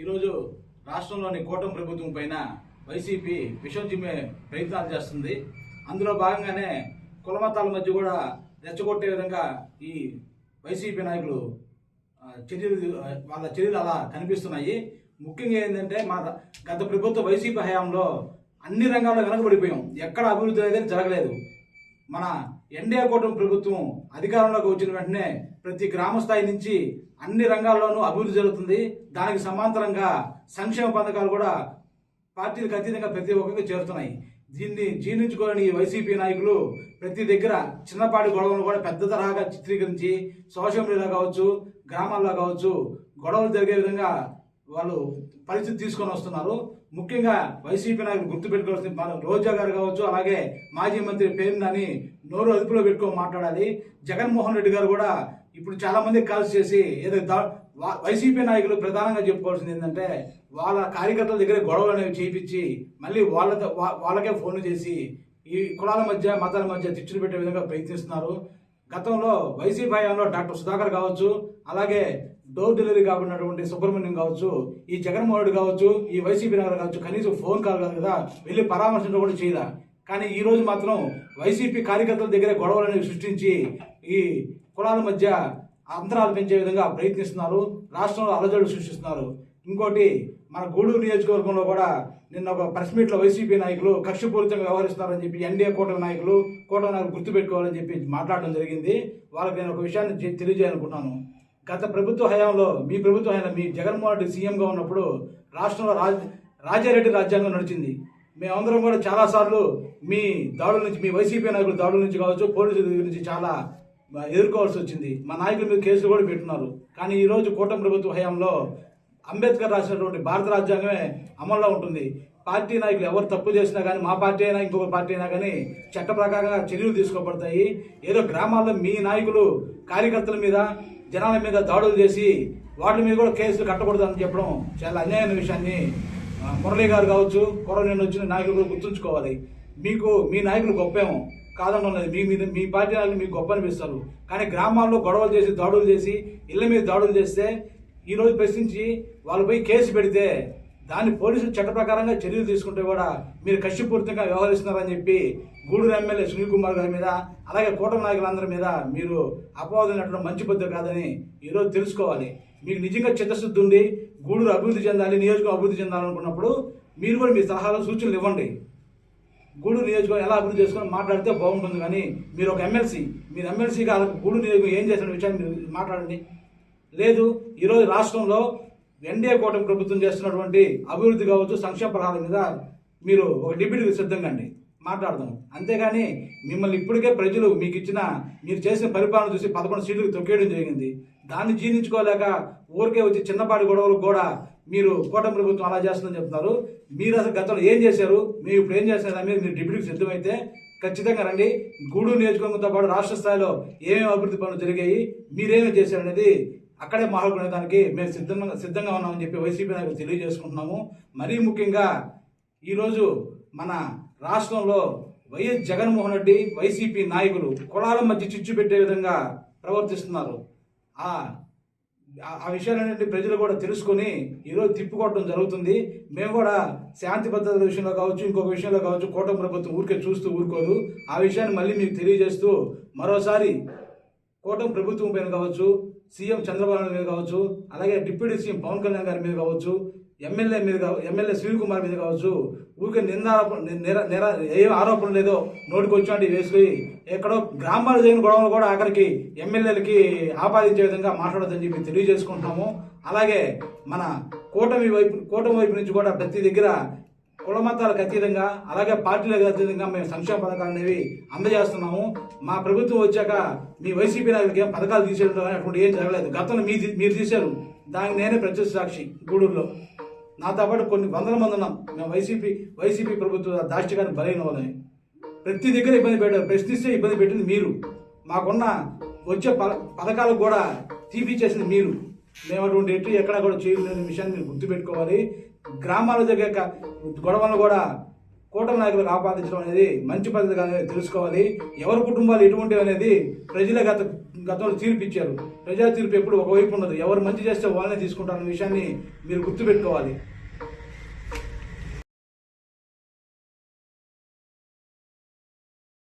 ఈరోజు రాష్ట్రంలోని కూటమి ప్రభుత్వం పైన వైసీపీ విషం చిమ్మే ప్రయత్నాలు చేస్తుంది. అందులో భాగంగానే కులమతాల మధ్య కూడా రెచ్చగొట్టే విధంగా ఈ వైసీపీ నాయకులు చర్యలు వాళ్ళ చర్యలు అలా కనిపిస్తున్నాయి. ముఖ్యంగా ఏంటంటే మా గత ప్రభుత్వ వైసీపీ హయాంలో అన్ని రంగాల్లో వెనకబడిపోయాం. ఎక్కడ అభివృద్ధి అనేది జరగలేదు. మన ఎన్డీఏ కూటమి ప్రభుత్వం అధికారంలోకి వచ్చిన వెంటనే ప్రతి గ్రామ స్థాయి నుంచి అన్ని రంగాల్లోనూ అభివృద్ధి జరుగుతుంది. దానికి సమాంతరంగా సంక్షేమ పథకాలు కూడా పార్టీలకు అతీతంగా ప్రతి ఒక్కరికి చేరుతున్నాయి. దీన్ని జీర్ణించుకోని వైసీపీ నాయకులు ప్రతి దగ్గర చిన్నపాటి గొడవలు కూడా పెద్ద తరహాగా చిత్రీకరించి సోషల్ మీడియాలో కావచ్చు గ్రామాల్లో కావచ్చు గొడవలు జరిగే విధంగా వాళ్ళు పరిస్థితి తీసుకొని వస్తున్నారు. ముఖ్యంగా వైసీపీ నాయకులు గుర్తుపెట్టుకోవాల్సిన మన రోజా గారు కావచ్చు అలాగే మాజీ మంత్రి పేరునని నోరు అదుపులో పెట్టుకొని మాట్లాడాలి. జగన్మోహన్ రెడ్డి గారు కూడా ఇప్పుడు చాలా మంది కాల్స్ చేసి ఏదో వైసీపీ నాయకులు ప్రధానంగా చెప్పుకోవాల్సింది ఏంటంటే వాళ్ళ కార్యకర్తల దగ్గర గొడవలు అనేవి చేయించి మళ్ళీ వాళ్ళతో వాళ్ళకే ఫోన్లు చేసి ఈ కులాల మధ్య మతాల మధ్య తిట్టులు పెట్టే విధంగా ప్రయత్నిస్తున్నారు. గతంలో వైసీపీ హయాంలో డాక్టర్ సుధాకర్ కావచ్చు అలాగే డోర్ డెలివరీ కాబడినటువంటి సుబ్రహ్మణ్యం కావచ్చు ఈ జగన్మోహన్ కావచ్చు ఈ వైసీపీ నాయకులు కావచ్చు కనీసం ఫోన్ కాల్ కాదు కదా వెళ్ళి పరామర్శించడం కూడా చేయదా? కానీ ఈ రోజు మాత్రం వైసీపీ కార్యకర్తల దగ్గర గొడవలను సృష్టించి ఈ కులాల మధ్య అంతరాలు పెంచే విధంగా ప్రయత్నిస్తున్నారు రాష్ట్రంలో అలజడులు సృష్టిస్తున్నారు. ఇంకోటి మన గూడూరు నియోజకవర్గంలో కూడా నిన్న ఒక ప్రెస్ మీట్లో వైసీపీ నాయకులు కక్షపూరితంగా వ్యవహరిస్తున్నారని చెప్పి ఎన్డీఏ కూటమి నాయకులు కూటమి నాయకులు గుర్తుపెట్టుకోవాలని చెప్పి మాట్లాడడం జరిగింది. వాళ్ళకి నేను ఒక విషయాన్ని తెలియజేయాలనుకుంటున్నాను. గత ప్రభుత్వ హయాంలో మీ ప్రభుత్వ హయాంలో మీ జగన్మోహన్ రెడ్డి సీఎంగా ఉన్నప్పుడు రాష్ట్రంలో రాజ్ రాజారెడ్డి రాజ్యాంగం నడిచింది. మేమందరం కూడా చాలాసార్లు మీ దాడుల నుంచి మీ వైసీపీ నాయకుల దాడుల నుంచి కావచ్చు పోలీసుల దగ్గర నుంచి చాలా ఎదుర్కోవాల్సి వచ్చింది. మా నాయకుల మీద కేసులు కూడా పెట్టున్నారు కానీ ఈరోజు కూటమి ప్రభుత్వ హయాంలో అంబేద్కర్ రాసినటువంటి భారత రాజ్యాంగమే అమల్లో ఉంటుంది. పార్టీ నాయకులు ఎవరు తప్పు చేసినా కానీ మా పార్టీ అయినా ఇంకొక పార్టీ అయినా కానీ చట్ట ప్రకారంగా చర్యలు తీసుకోబడతాయి. ఏదో గ్రామాల్లో మీ నాయకులు కార్యకర్తల మీద జనాల మీద దాడులు చేసి వాటి మీద కూడా కేసులు కట్టకూడదని చెప్పడం చాలా అన్యాయమైన విషయాన్ని మురళీ గారు కావచ్చు కొర వచ్చిన నాయకులు కూడా గుర్తుంచుకోవాలి. మీకు మీ నాయకులు గొప్పేమో. కాదండం మీ మీద మీ పార్టీ నాయకులు మీకు గొప్ప అనిపిస్తారు. కానీ గ్రామాల్లో గొడవలు చేసి దాడులు చేసి ఇళ్ళ మీద దాడులు చేస్తే ఈ రోజు ప్రశ్నించి వాళ్ళపై కేసు పెడితే దాన్ని పోలీసులు చట్ట ప్రకారంగా చర్యలు తీసుకుంటే కూడా మీరు కక్షపూరితంగా వ్యవహరిస్తున్నారని చెప్పి గూడూరు ఎమ్మెల్యే సునీల్ కుమార్ గారి మీద అలాగే కూటమి నాయకులందరి మీద మీరు అపవాదం మంచి పద్ధతి కాదని ఈరోజు తెలుసుకోవాలి. మీకు నిజంగా చిత్తశుద్ధి ఉండి గూడూరు అభివృద్ధి చెందాలి నియోజకవర్గం అభివృద్ధి చెందాలనుకున్నప్పుడు మీరు కూడా మీ సలహాలు సూచనలు ఇవ్వండి. గూడూరు నియోజకవర్గం ఎలా అభివృద్ధి చేసుకొని మాట్లాడితే బాగుంటుంది కానీ మీరు ఒక ఎమ్మెల్సీ మీరు ఎమ్మెల్సీగా గూడూరు నియోజకవర్గం ఏం చేసిన విషయాన్ని మీరు మాట్లాడండి. లేదు ఈరోజు రాష్ట్రంలో ఎన్డీఏ కూటమి ప్రభుత్వం చేస్తున్నటువంటి అభివృద్ధి కావచ్చు సంక్షేమ పథకాల మీద మీరు ఒక డిబేట్కి సిద్ధంగా అండి. మాట్లాడదాం. అంతేగాని మిమ్మల్ని ఇప్పటికే ప్రజలు మీకు ఇచ్చిన మీరు చేసిన పరిపాలన చూసి పదకొండు సీట్లకు తొక్కేయడం జరిగింది. దాన్ని జీర్ణించుకోలేక ఊరికే వచ్చి చిన్నపాటి గొడవలకు కూడా మీరు కూటమి ప్రభుత్వం అలా చేస్తుందని చెప్తున్నారు. మీరు అసలు గతంలో ఏం చేశారు? మీరు ఇప్పుడు ఏం చేస్తున్నారు మీరు మీరు డిప్యూటీకి సిద్ధమైతే ఖచ్చితంగా రండి. గూడూరు నియోజకవర్గంతో పాటు రాష్ట్ర స్థాయిలో ఏమేమి అభివృద్ధి పనులు జరిగాయి మీరేమి చేశారనేది అక్కడే మాట్లాడుకునేదానికి మేము సిద్ధంగా సిద్ధంగా ఉన్నామని చెప్పి వైసీపీ నాయకులు తెలియజేసుకుంటున్నాము. మరీ ముఖ్యంగా ఈరోజు మన రాష్ట్రంలో వైఎస్ జగన్మోహన్ రెడ్డి వైసీపీ నాయకులు కులాల మధ్య చిచ్చు పెట్టే విధంగా ప్రవర్తిస్తున్నారు. ఆ ఆ- ఆ విషయాలన్నింటి ప్రజలు కూడా తెలుసుకొని ఈరోజు తిప్పుకోవడం జరుగుతుంది. మేము కూడా శాంతి భద్రతల విషయంలో కావచ్చు ఇంకొక విషయంలో కావచ్చు కూటమి ప్రభుత్వం ఊరికే చూస్తూ ఊరుకోదు. ఆ విషయాన్ని మళ్ళీ మీకు తెలియజేస్తూ మరోసారి కూటమి ప్రభుత్వం పైన కావచ్చు సీఎం చంద్రబాబు నాయుడు మీద కావచ్చు అలాగే డిప్యూటీ సీఎం పవన్ కళ్యాణ్ గారి మీద కావచ్చు ఎమ్మెల్యే మీద ఎమ్మెల్యే సునీల్ కుమార్ మీద కావచ్చు ఊరికే నిందారోపణ నిర ఏ ఆరోపణ లేదో నోటికి వచ్చినట్టు వేసుకుని ఎక్కడో గ్రామాలు జరిగిన గొడవలు కూడా ఆఖరికి ఎమ్మెల్యేలకి ఆపాదించే విధంగా మాట్లాడొద్దని చెప్పి తెలియజేసుకుంటున్నాము అలాగే మన కూటమి వైపు కూటమి వైపు నుంచి కూడా ప్రతి దగ్గర కుల మతాలకు అతీతంగా అలాగే పార్టీలకు అతీతంగా మేము సంక్షేమ పథకాలు అనేవి అందజేస్తున్నాము. మా ప్రభుత్వం వచ్చాక మీ వైసీపీ నాయకులకి ఏం పథకాలు తీసేయడం కానీ అటువంటి ఏం జరగలేదు. గతంలో మీ మీరు తీశారు. దానికి నేనే ప్రత్యక్ష సాక్షి గూడూరులో. నాతో పాటు కొన్ని వందల మంది ఉన్నాం. మేము వైసీపీ వైసీపీ ప్రభుత్వ దాష్టికాన్ని బలైన వాళ్ళని ప్రతి దగ్గర ఇబ్బంది పెట్టారు ప్రశ్నిస్తే ఇబ్బంది పెట్టింది మీరు. మాకున్న వచ్చే పథకాలకు కూడా తీపిచ్చేసింది మీరు. మేము అటువంటి ఎటు కూడా చేయలేని విషయాన్ని మీరు గుర్తుపెట్టుకోవాలి. గ్రామాల దగ్గర గొడవలను కూడా కూటమి నాయకులకు ఆపాదించడం అనేది మంచి పద్ధతి అనేది తెలుసుకోవాలి. ఎవరి కుటుంబాలు ఎటువంటివి అనేది ప్రజల గత గతంలో తీర్పు ఇచ్చారు ప్రజా తీర్పు ఎప్పుడు ఒకవైపు ఉండదు. ఎవరు మంచి చేస్తే వాళ్ళనే తీసుకుంటారన్న విషయాన్ని మీరు గుర్తుపెట్టుకోవాలి.